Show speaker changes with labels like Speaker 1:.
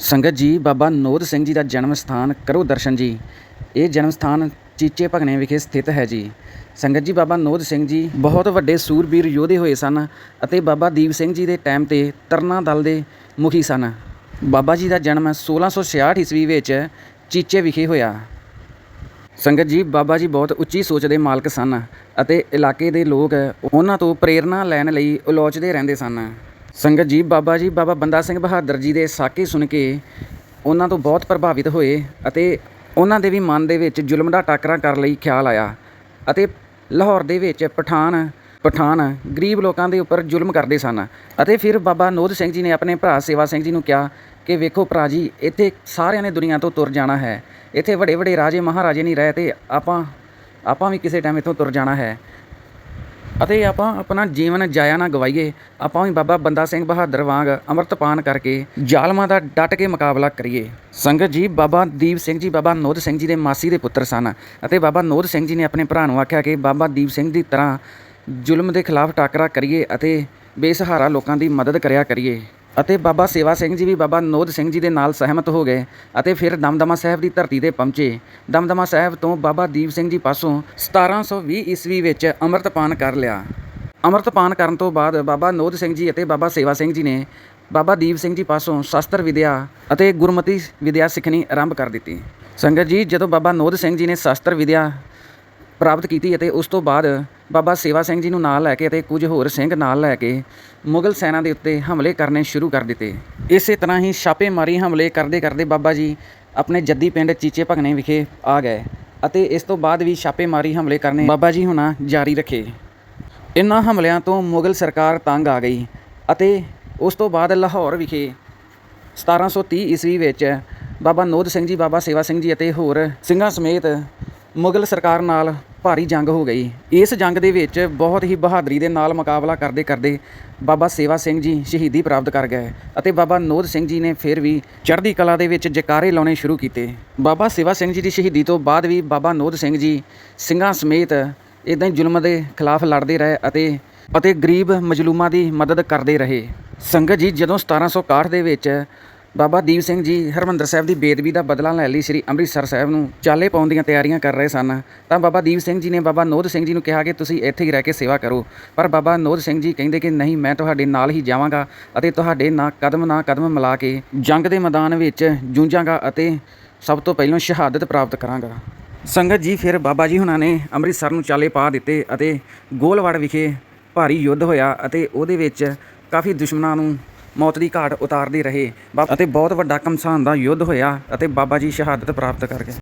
Speaker 1: ਸੰਗਤ ਜੀ, ਬਾਬਾ ਨੋਦ ਸਿੰਘ ਜੀ ਦਾ ਜਨਮ ਸਥਾਨ ਕਰੋ ਦਰਸ਼ਨ ਜੀ। ਇਹ ਜਨਮ ਸਥਾਨ ਚੀਚੇ ਭਗਨੇ ਵਿਖੇ ਸਥਿਤ ਹੈ ਜੀ। ਸੰਗਤ ਜੀ, ਬਾਬਾ ਨੋਦ ਸਿੰਘ ਜੀ ਬਹੁਤ ਵੱਡੇ ਸੂਰਬੀਰ ਯੋਧੇ ਹੋਏ ਸਨ ਅਤੇ ਬਾਬਾ ਦੀਪ ਸਿੰਘ ਜੀ ਦੇ ਟਾਈਮ ਤੇ ਤਰਨਾ ਦਲ ਦੇ ਮੁਖੀ ਸਨ। ਬਾਬਾ ਜੀ ਦਾ ਜਨਮ 1666 ਈਸਵੀ ਵਿੱਚ ਚੀਚੇ ਵਿਖੇ ਹੋਇਆ। ਸੰਗਤ ਜੀ, ਬਾਬਾ ਜੀ ਬਹੁਤ ਉੱਚੀ ਸੋਚ ਦੇ ਮਾਲਕ ਸਨ ਅਤੇ ਇਲਾਕੇ ਦੇ ਲੋਕ ਉਹਨਾਂ ਤੋਂ ਪ੍ਰੇਰਣਾ ਲੈਣ ਲਈ ਉਲੋਚਦੇ ਰਹਿੰਦੇ ਸਨ। ਸੰਗਤ ਜੀ, ਬਾਬਾ ਜੀ, ਬਾਬਾ ਬੰਦਾ ਸਿੰਘ ਬਹਾਦਰ ਜੀ ਦੇ ਸਾਕੇ ਸੁਣ ਕੇ ਉਹਨਾਂ ਤੋਂ ਬਹੁਤ ਪ੍ਰਭਾਵਿਤ ਹੋਏ ਅਤੇ ਉਹਨਾਂ ਦੇ ਵੀ ਮਨ ਦੇ ਵਿੱਚ ਜ਼ੁਲਮ ਦਾ ਟਾਕਰਾ ਕਰਨ ਲਈ ਖਿਆਲ ਆਇਆ ਅਤੇ ਲਾਹੌਰ ਦੇ ਵਿੱਚ ਪਠਾਨ ਪਠਾਨ ਗਰੀਬ ਲੋਕਾਂ ਦੇ ਉੱਪਰ ਜ਼ੁਲਮ ਕਰਦੇ ਸਨ ਅਤੇ ਫਿਰ ਬਾਬਾ ਨੋਦ ਸਿੰਘ ਜੀ ਨੇ ਆਪਣੇ ਭਰਾ ਸੇਵਾ ਸਿੰਘ ਜੀ ਨੂੰ ਕਿਹਾ ਕਿ ਵੇਖੋ ਭਰਾ ਜੀ, ਇੱਥੇ ਸਾਰਿਆਂ ਨੇ ਦੁਨੀਆ ਤੋਂ ਤੁਰ ਜਾਣਾ ਹੈ, ਇੱਥੇ ਵੱਡੇ ਵੱਡੇ ਰਾਜੇ ਮਹਾਰਾਜੇ ਨਹੀਂ ਰਹੇ ਤੇ ਆਪਾਂ ਆਪਾਂ ਵੀ ਕਿਸੇ ਟਾਈਮ ਇੱਥੋਂ ਤੁਰ ਜਾਣਾ ਹੈ। ਅਤੇ ਆਪਾਂ ਆਪਣਾ ਜੀਵਨ ਜਾਇਆ ਨਾ ਗਵਾਈਏ, ਆਪਾਂ ਵੀ ਬਾਬਾ ਬੰਦਾ ਸਿੰਘ ਬਹਾਦਰ ਵਾਂਗ ਅੰਮ੍ਰਿਤਪਾਨ ਕਰਕੇ ਜ਼ਾਲਮਾਂ ਦਾ ਡਟ ਕੇ ਮੁਕਾਬਲਾ ਕਰੀਏ। ਸੰਗਤ ਜੀ, ਬਾਬਾ ਦੀਪ ਸਿੰਘ ਜੀ, ਬਾਬਾ ਨੋਦ ਸਿੰਘ ਜੀ ਦੇ ਮਾਸੀ ਦੇ ਪੁੱਤਰ ਸਨ ਅਤੇ ਬਾਬਾ ਨੋਦ ਸਿੰਘ ਜੀ ਨੇ ਆਪਣੇ ਭਰਾ ਨੂੰ ਆਖਿਆ ਕਿ ਬਾਬਾ ਦੀਪ ਸਿੰਘ ਦੀ ਤਰ੍ਹਾਂ ਜ਼ੁਲਮ ਦੇ ਖਿਲਾਫ ਟਾਕਰਾ ਕਰੀਏ ਅਤੇ ਬੇਸਹਾਰਾ ਲੋਕਾਂ ਦੀ ਮਦਦ ਕਰਿਆ ਕਰੀਏ। ਅਤੇ ਬਾਬਾ ਸੇਵਾ ਸਿੰਘ ਜੀ ਵੀ ਬਾਬਾ ਨੋਦ ਸਿੰਘ ਜੀ ਦੇ ਨਾਲ ਸਹਿਮਤ ਹੋ ਗਏ ਅਤੇ ਫਿਰ ਦਮਦਮਾ ਸਾਹਿਬ ਦੀ ਧਰਤੀ ਤੇ ਪਹੁੰਚੇ। ਦਮਦਮਾ ਸਾਹਿਬ ਤੋਂ ਬਾਬਾ ਦੀਪ ਸਿੰਘ ਜੀ ਪਾਸੋਂ 1720 ਈਸਵੀ ਵਿੱਚ ਅੰਮ੍ਰਿਤਪਾਨ ਕਰ ਲਿਆ। ਅੰਮ੍ਰਿਤਪਾਨ ਕਰਨ ਤੋਂ ਬਾਅਦ ਬਾਬਾ ਨੋਦ ਸਿੰਘ ਜੀ ਅਤੇ ਬਾਬਾ ਸੇਵਾ ਸਿੰਘ ਜੀ ਨੇ ਬਾਬਾ ਦੀਪ ਸਿੰਘ ਜੀ ਪਾਸੋਂ ਸ਼ਾਸਤਰ ਵਿਦਿਆ ਅਤੇ ਗੁਰਮਤੀ ਵਿਦਿਆ ਸਿੱਖਣੀ ਆਰੰਭ ਕਰ ਦਿੱਤੀ। ਸੰਗਤ ਜੀ, ਜਦੋਂ ਬਾਬਾ ਨੋਦ ਸਿੰਘ ਜੀ ਨੇ ਸ਼ਾਸਤਰ ਵਿਦਿਆ ਪ੍ਰਾਪਤ ਕੀਤੀ ਅਤੇ ਉਸ ਤੋਂ ਬਾਅਦ ਬਾਬਾ ਸੇਵਾ ਸਿੰਘ ਜੀ ਨੂੰ ਨਾਲ ਲੈ ਕੇ ਅਤੇ ਕੁਝ ਹੋਰ ਸਿੰਘ ਨਾਲ ਲੈ ਕੇ ਮੁਗਲ ਸੈਨਾ ਦੇ ਉੱਤੇ ਹਮਲੇ ਕਰਨੇ ਸ਼ੁਰੂ ਕਰ ਦਿੱਤੇ। ਇਸੇ ਤਰ੍ਹਾਂ ਹੀ ਛਾਪੇਮਾਰੀ ਹਮਲੇ ਕਰਦੇ ਕਰਦੇ ਬਾਬਾ ਜੀ ਆਪਣੇ ਜੱਦੀ ਪਿੰਡ ਚੀਚੇ ਭਗਨੇ ਵਿਖੇ ਆ ਗਏ ਅਤੇ ਇਸ ਤੋਂ ਬਾਅਦ ਵੀ ਛਾਪੇਮਾਰੀ ਹਮਲੇ ਕਰਨੇ ਬਾਬਾ ਜੀ ਹੁਣਾਂ ਜਾਰੀ ਰੱਖੇ। ਇਨ੍ਹਾਂ ਹਮਲਿਆਂ ਤੋਂ ਮੁਗਲ ਸਰਕਾਰ ਤੰਗ ਆ ਗਈ ਅਤੇ ਉਸ ਤੋਂ ਬਾਅਦ ਲਾਹੌਰ ਵਿਖੇ 1730 ਈਸਵੀ ਵਿੱਚ ਬਾਬਾ ਨੋਦ ਸਿੰਘ ਜੀ, ਬਾਬਾ ਸੇਵਾ ਸਿੰਘ ਜੀ ਅਤੇ ਹੋਰ ਸਿੰਘਾਂ ਸਮੇਤ ਮੁਗਲ ਸਰਕਾਰ ਨਾਲ ਭਾਰੀ ਜੰਗ ਹੋ ਗਈ। ਇਸ ਜੰਗ ਦੇ ਵਿੱਚ ਬਹੁਤ ਹੀ ਬਹਾਦਰੀ ਦੇ ਨਾਲ ਮੁਕਾਬਲਾ ਕਰਦੇ ਕਰਦੇ ਬਾਬਾ ਸੇਵਾ ਸਿੰਘ ਜੀ ਸ਼ਹੀਦੀ ਪ੍ਰਾਪਤ ਕਰ ਗਏ ਅਤੇ ਬਾਬਾ ਨੋਦ ਸਿੰਘ ਜੀ ਨੇ ਫਿਰ ਵੀ ਚੜ੍ਹਦੀ ਕਲਾ ਦੇ ਵਿੱਚ ਜਕਾਰੇ ਲਾਉਣੇ ਸ਼ੁਰੂ ਕੀਤੇ। ਬਾਬਾ ਸੇਵਾ ਸਿੰਘ ਜੀ ਦੀ ਸ਼ਹੀਦੀ ਤੋਂ ਬਾਅਦ ਵੀ ਬਾਬਾ ਨੋਦ ਸਿੰਘ ਜੀ ਸਿੰਘਾਂ ਸਮੇਤ ਇਦਾਂ ਹੀ ਜ਼ੁਲਮ ਦੇ ਖਿਲਾਫ ਲੜਦੇ ਰਹੇ ਅਤੇ ਅਤੇ ਗਰੀਬ ਮਜਲੂਮਾਂ ਦੀ ਮਦਦ ਕਰਦੇ ਰਹੇ। ਸੰਗਤ ਜੀ ਜਦੋਂ 1761 ਦੇ ਵਿੱਚ ਬਾਬਾ ਦੀਪ ਸਿੰਘ ਜੀ ਹਰਮੰਦਰ ਸਾਹਿਬ ਦੀ ਬੇਦਬੀ ਦਾ ਬਦਲਾ ਲੈਣ ਲਈ ਸ੍ਰੀ ਅੰਮ੍ਰਿਤਸਰ ਸਾਹਿਬ ਨੂੰ ਚਾਲੇ ਪਾਉਣ ਦੀਆਂ ਤਿਆਰੀਆਂ ਕਰ ਰਹੇ ਸਨ। ਤਾਂ ਬਾਬਾ ਦੀਪ ਸਿੰਘ ਜੀ ਨੇ ਬਾਬਾ ਨੋਦ ਸਿੰਘ ਜੀ ਨੂੰ ਕਿਹਾ ਕਿ ਤੁਸੀਂ ਇੱਥੇ ਹੀ ਰਹਿ ਕੇ ਸੇਵਾ ਕਰੋ। ਪਰ ਬਾਬਾ ਨੋਦ ਸਿੰਘ ਜੀ ਕਹਿੰਦੇ ਕਿ ਨਹੀਂ, ਮੈਂ ਤੁਹਾਡੇ ਨਾਲ ਹੀ ਜਾਵਾਂਗਾ ਅਤੇ ਤੁਹਾਡੇ ਨਾਲ ਕਦਮ ਨਾਲ ਕਦਮ ਮਿਲਾ ਕੇ ਜੰਗ ਦੇ ਮੈਦਾਨ ਵਿੱਚ ਜੂਝਾਂਗਾ ਅਤੇ ਸਭ ਤੋਂ ਪਹਿਲਾਂ ਸ਼ਹਾਦਤ ਪ੍ਰਾਪਤ ਕਰਾਂਗਾ। ਸੰਗਤ ਜੀ, ਫਿਰ ਬਾਬਾ ਜੀ ਹੁਣਾਂ ਨੇ ਅੰਮ੍ਰਿਤਸਰ ਨੂੰ ਚਾਲੇ ਪਾ ਦਿੱਤੇ ਅਤੇ ਗੋਲਵਾੜ ਵਿਖੇ ਭਾਰੀ ਯੁੱਧ ਹੋਇਆ ਅਤੇ ਉਹਦੇ ਵਿੱਚ ਕਾਫੀ ਦੁਸ਼ਮਣਾਂ ਨੂੰ ਮੌਤ ਦੀ ਘਾਟ ਉਤਾਰਦੇ ਰਹੇ। ਬਾ- ਅਤੇ ਬਹੁਤ ਵੱਡਾ ਘਮਸਾਨ ਦਾ ਯੁੱਧ ਹੋਇਆ ਅਤੇ ਬਾਬਾ ਜੀ ਸ਼ਹਾਦਤ ਪ੍ਰਾਪਤ ਕਰ ਗਏ।